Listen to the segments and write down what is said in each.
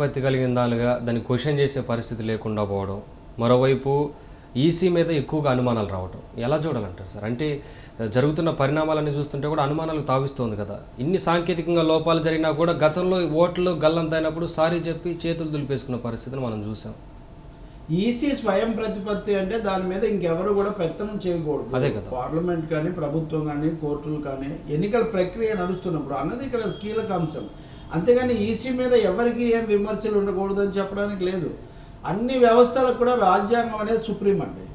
ప్రతిపత్తి కలిగిన దానిగా దాన్ని క్వశ్చన్ చేసే పరిస్థితి లేకుండా పోవడం మరోవైపు ఈసీ మీద ఎక్కువగా అనుమానాలు రావడం ఎలా చూడాలంటారు సార్? అంటే జరుగుతున్న పరిణామాలన్నీ చూస్తుంటే కూడా అనుమానాలకు తావిస్తోంది కదా. ఇన్ని సాంకేతికంగా లోపాలు జరిగినా కూడా గతంలో ఓట్లు గల్లంతైనప్పుడు సారీ చెప్పి చేతులు దులిపేసుకున్న పరిస్థితిని మనం చూసాం. ఈసీ స్వయం ప్రతిపత్తి అంటే దాని మీద ఇంకెవరు కూడా పెత్తనం చేయకూడదు. అదే కదా. పార్లమెంట్ కానీ ప్రభుత్వం కానీ కోర్టులు కానీ ఎన్నికల ప్రక్రియ నడుస్తున్నప్పుడు అన్నది ఇక్కడ కీలక అంశం. అంతేగాని ఈసీ మీద ఎవరికి ఏం విమర్శలు ఉండకూడదు అని చెప్పడానికి లేదు. అన్ని వ్యవస్థలకు కూడా రాజ్యాంగం అనేది సుప్రీం అండి.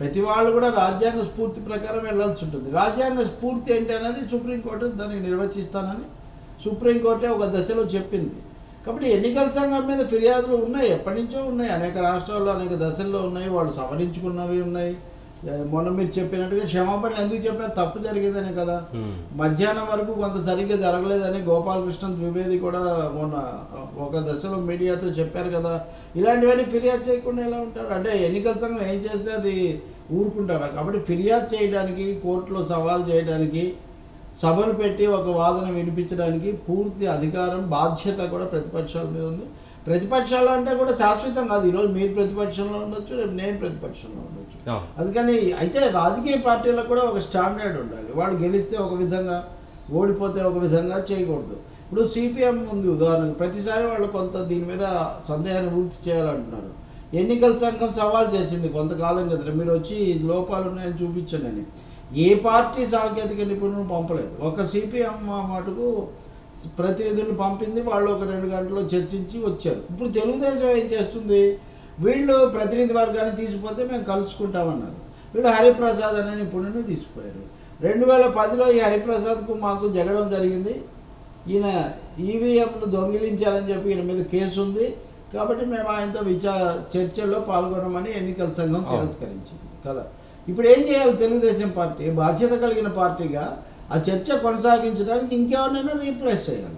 ప్రతి వాళ్ళు కూడా రాజ్యాంగ స్ఫూర్తి ప్రకారం వెళ్ళాల్సి ఉంటుంది. రాజ్యాంగ స్ఫూర్తి ఏంటి అనేది సుప్రీంకోర్టు దాన్ని నిర్వచిస్తానని సుప్రీంకోర్టే ఒక దశలో చెప్పింది. కాబట్టి ఎన్నికల సంఘం మీద ఫిర్యాదులు ఉన్నాయి. ఎప్పటి నుంచో ఉన్నాయి. అనేక రాష్ట్రాల్లో అనేక దశల్లో ఉన్నాయి. వాళ్ళు సవరించుకున్నవి ఉన్నాయి. మొన్న మీరు చెప్పినట్టుగా క్షమాపణలు ఎందుకు చెప్పారు? తప్పు జరిగేదని కదా. మధ్యాహ్నం వరకు కొంత సరిగ్గా జరగలేదని గోపాలకృష్ణ ద్వివేది కూడా మొన్న ఒక దశలో మీడియాతో చెప్పారు కదా. ఇలాంటివన్నీ ఫిర్యాదు చేయకుండా ఎలా ఉంటారు? అంటే ఎన్నికల సంఘం ఏం చేస్తే అది ఊరుకుంటారా? కాబట్టి ఫిర్యాదు చేయడానికి కోర్టులో సవాల్ చేయడానికి సభలు పెట్టి ఒక వాదన వినిపించడానికి పూర్తి అధికారం బాధ్యత కూడా ప్రతిపక్షాల మీద ఉంది. ప్రతిపక్షాలు అంటే కూడా శాశ్వతం కాదు. ఈరోజు మీరు ప్రతిపక్షంలో ఉండొచ్చు రేపు నేను ప్రతిపక్షంలో ఉండొచ్చు. అందుకని అయితే రాజకీయ పార్టీలకు కూడా ఒక స్టాండర్డ్ ఉండాలి. వాళ్ళు గెలిస్తే ఒక విధంగా ఓడిపోతే ఒక విధంగా చేయకూడదు. ఇప్పుడు సిపిఎం ఉంది ఉదాహరణకు. ప్రతిసారి వాళ్ళు కొంత దీని మీద సందేహాన్ని పూర్తి చేయాలంటున్నారు. ఎన్నికల సంఘం సవాల్ చేసింది కొంతకాలం కదా. మీరు వచ్చి లోపాలు ఉన్నాయని చూపించండి అని. ఏ పార్టీ సాంకేతిక నిపుణులను పంపలేదు. ఒక సిపిఎం మటుకు ప్రతినిధులు పంపింది వాళ్ళు ఒక రెండు గంటలు చర్చించి వచ్చారు. ఇప్పుడు తెలుగుదేశం ఏం చేస్తుంది? వీళ్ళు ప్రతినిధి వర్గాన్ని తీసిపోతే మేము కలుసుకుంటామన్నారు. వీళ్ళు హరిప్రసాద్ అనే నిపుణుని తీసిపోయారు రెండు వేల పదిలో ఈ హరిప్రసాద్కు మాకు జగడం జరిగింది. ఈయన ఈవీఎంను దొంగిలించాలని చెప్పి ఈయన మీద కేసు ఉంది. కాబట్టి మేము ఆయనతో విచార చర్చల్లో పాల్గొనమని ఎన్నికల సంఘం తిరస్కరించింది. కదా? ఇప్పుడు ఏం చేయాలి తెలుగుదేశం పార్టీ? బాధ్యత కలిగిన పార్టీగా ఆ చర్చ కొనసాగించడానికి ఇంకెవరినైనా రీప్లేస్ చేయాలి.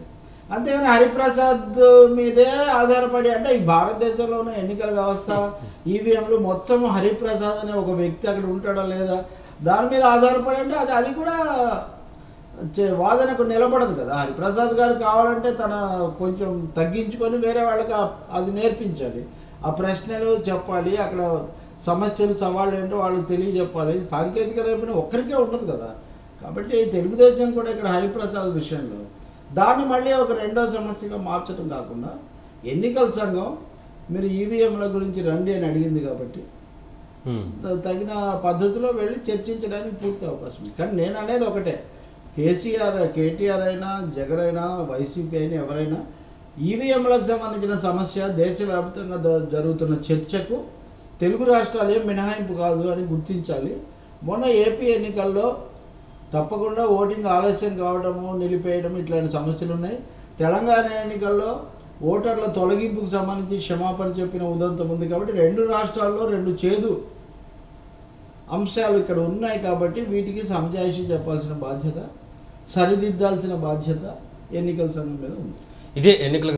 అంతేగాని హరిప్రసాద్ మీదే ఆధారపడి అంటే ఈ భారతదేశంలో ఉన్న ఎన్నికల వ్యవస్థ ఈవీఎంలు మొత్తం హరిప్రసాద్ అనే ఒక వ్యక్తి అక్కడ ఉంటాడా లేదా? దాని మీద ఆధారపడి అంటే అది అది కూడా చే- వాదనకు నిలబడదు కదా. హరిప్రసాద్ గారు కావాలంటే తన కొంచెం తగ్గించుకొని వేరే వాళ్ళకి అది నేర్పించాలి. ఆ ప్రశ్నలు చెప్పాలి అక్కడ సమస్యలు సవాళ్ళు ఏంటో వాళ్ళకి తెలియజెప్పాలి. సాంకేతిక రేపున ఒక్కరికే ఉండదు కదా. కాబట్టి తెలుగుదేశం కూడా ఇక్కడ హరిప్రసాద్ విషయంలో దాన్ని మళ్ళీ ఒక రెండో సమస్యగా మార్చడం కాకుండా ఎన్నికల సంఘం మీరు ఈవీఎంల గురించి రండి అని అడిగింది కాబట్టి తగిన పద్ధతిలో వెళ్ళి చర్చించడానికి పూర్తి అవకాశం ఉంది. కానీ నేను అనేది ఒకటే. కేసీఆర్ కేటీఆర్ అయినా జగన్ అయినా వైసీపీ అయినా ఎవరైనా ఈవీఎంలకు సంబంధించిన సమస్య దేశవ్యాప్తంగా జరుగుతున్న చర్చకు తెలుగు రాష్ట్రాలు ఏం మినహాయింపు కాదు అని గుర్తించాలి. మొన్న ఏపీ ఎన్నికల్లో తప్పకుండా ఓటింగ్ ఆలస్యం కావడము నిలిపేయడం ఇట్లాంటి సమస్యలు ఉన్నాయి తెలంగాణ ఎన్నికల్లో ఓటర్ల తొలగింపుకు సంబంధించి క్షమాపణ చెప్పిన ఉదంతం ఉంది కాబట్టి రెండు రాష్ట్రాల్లో రెండు చేదు అంశాలు ఇక్కడ ఉన్నాయి కాబట్టి వీటికి సంజాయిషి చెప్పాల్సిన బాధ్యత సరిదిద్దాల్సిన బాధ్యత ఎన్నికల సంఘం మీద ఉంది. ఇదే ఎన్నికల